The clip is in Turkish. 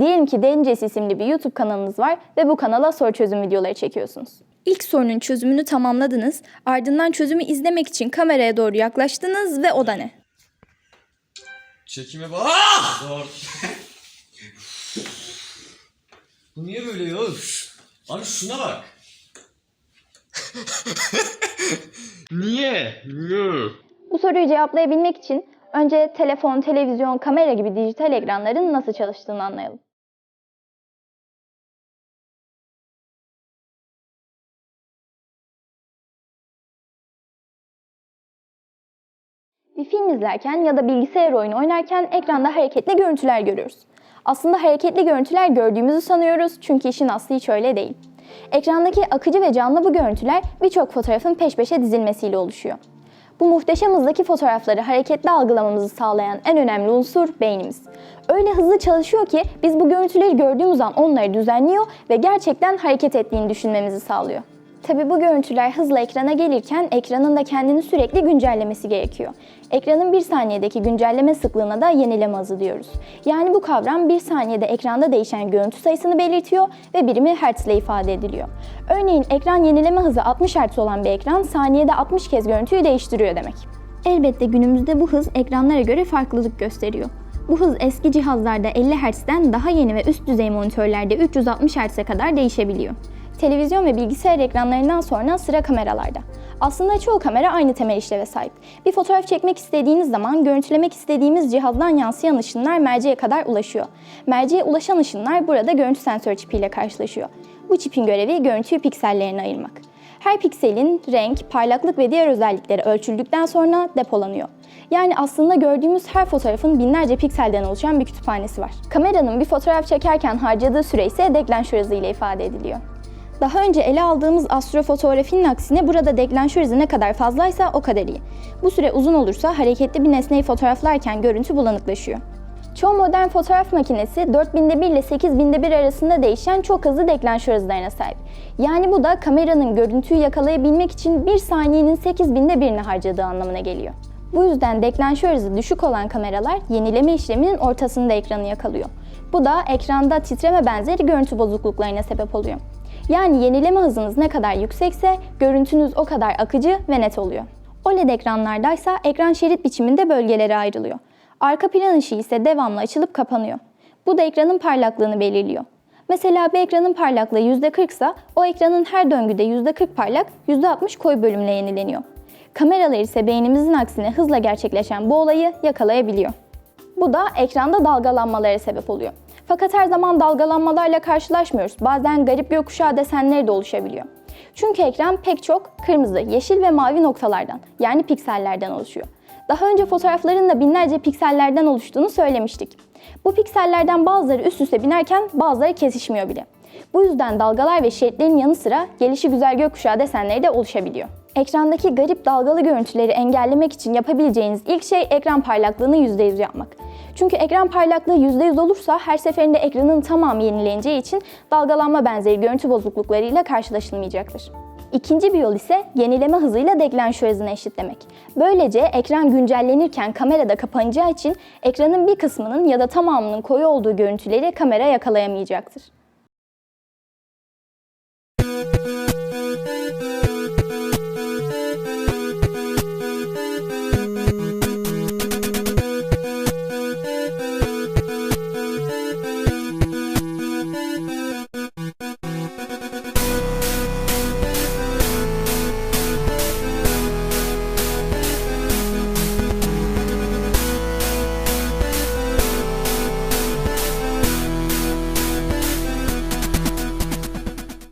Diyelim ki Dencesi isimli bir YouTube kanalınız var ve bu kanala soru çözüm videoları çekiyorsunuz. İlk sorunun çözümünü tamamladınız, ardından çözümü izlemek için kameraya doğru yaklaştınız ve o da ne? Çekime bak. Ah! Doğru. Bu niye böyle ya? Abi şuna bak. niye? Niye? Bu soruyu cevaplayabilmek için önce telefon, televizyon, kamera gibi dijital ekranların nasıl çalıştığını anlayalım. Bir film izlerken ya da bilgisayar oyunu oynarken ekranda hareketli görüntüler görüyoruz. Aslında hareketli görüntüler gördüğümüzü sanıyoruz çünkü işin aslı hiç öyle değil. Ekrandaki akıcı ve canlı bu görüntüler birçok fotoğrafın peş peşe dizilmesiyle oluşuyor. Bu muhteşem hızdaki fotoğrafları hareketli algılamamızı sağlayan en önemli unsur beynimiz. Öyle hızlı çalışıyor ki biz bu görüntüleri gördüğümüz an onları düzenliyor ve gerçekten hareket ettiğini düşünmemizi sağlıyor. Tabi bu görüntüler hızla ekrana gelirken ekranın da kendini sürekli güncellemesi gerekiyor. Ekranın bir saniyedeki güncelleme sıklığına da yenileme hızı diyoruz. Yani bu kavram bir saniyede ekranda değişen görüntü sayısını belirtiyor ve birimi hertz ile ifade ediliyor. Örneğin ekran yenileme hızı 60 hertz olan bir ekran saniyede 60 kez görüntüyü değiştiriyor demek. Elbette günümüzde bu hız ekranlara göre farklılık gösteriyor. Bu hız eski cihazlarda 50 Hz'den daha yeni ve üst düzey monitörlerde 360 Hz'e kadar değişebiliyor. Televizyon ve bilgisayar ekranlarından sonra sıra kameralarda. Aslında çoğu kamera aynı temel işleve sahip. Bir fotoğraf çekmek istediğiniz zaman görüntülemek istediğimiz cihazdan yansıyan ışınlar merceğe kadar ulaşıyor. Merceğe ulaşan ışınlar burada görüntü sensör çipiyle karşılaşıyor. Bu çipin görevi görüntüyü piksellerine ayırmak. Her pikselin renk, parlaklık ve diğer özellikleri ölçüldükten sonra depolanıyor. Yani aslında gördüğümüz her fotoğrafın binlerce pikselden oluşan bir kütüphanesi var. Kameranın bir fotoğraf çekerken harcadığı süre ise deklanşör hızı ile ifade ediliyor. Daha önce ele aldığımız astrofotografinin aksine burada deklanşör hızı ne kadar fazlaysa o kadar iyi. Bu süre uzun olursa hareketli bir nesneyi fotoğraflarken görüntü bulanıklaşıyor. Çoğu modern fotoğraf makinesi 4000'de 1 ile 8000'de 1 arasında değişen çok hızlı deklanşör hızlarına sahip. Yani bu da kameranın görüntüyü yakalayabilmek için 1 saniyenin 8000'de 1'ini harcadığı anlamına geliyor. Bu yüzden deklanşör hızı düşük olan kameralar yenileme işleminin ortasında ekranı yakalıyor. Bu da ekranda titreme benzeri görüntü bozukluklarına sebep oluyor. Yani yenileme hızınız ne kadar yüksekse görüntünüz o kadar akıcı ve net oluyor. OLED ekranlardaysa ekran şerit biçiminde bölgelere ayrılıyor. Arka plan ışığı ise devamlı açılıp kapanıyor. Bu da ekranın parlaklığını belirliyor. Mesela bir ekranın parlaklığı %40 ise o ekranın her döngüde %40 parlak, %60 koyu bölümle yenileniyor. Kameralar ise beynimizin aksine hızla gerçekleşen bu olayı yakalayabiliyor. Bu da ekranda dalgalanmalara sebep oluyor. Fakat her zaman dalgalanmalarla karşılaşmıyoruz. Bazen garip gökkuşağı desenleri de oluşabiliyor. Çünkü ekran pek çok kırmızı, yeşil ve mavi noktalardan yani piksellerden oluşuyor. Daha önce fotoğrafların da binlerce piksellerden oluştuğunu söylemiştik. Bu piksellerden bazıları üst üste binerken bazıları kesişmiyor bile. Bu yüzden dalgalar ve şeritlerin yanı sıra gelişi güzel gökkuşağı desenleri de oluşabiliyor. Ekrandaki garip dalgalı görüntüleri engellemek için yapabileceğiniz ilk şey ekran parlaklığını %100 yapmak. Çünkü ekran parlaklığı %100 olursa her seferinde ekranın tamamı yenileneceği için dalgalanma benzeri görüntü bozukluklarıyla karşılaşılmayacaktır. İkinci bir yol ise yenileme hızıyla deklanşör hızını eşitlemek. Böylece ekran güncellenirken kamerada kapanacağı için ekranın bir kısmının ya da tamamının koyu olduğu görüntüleri kamera yakalayamayacaktır.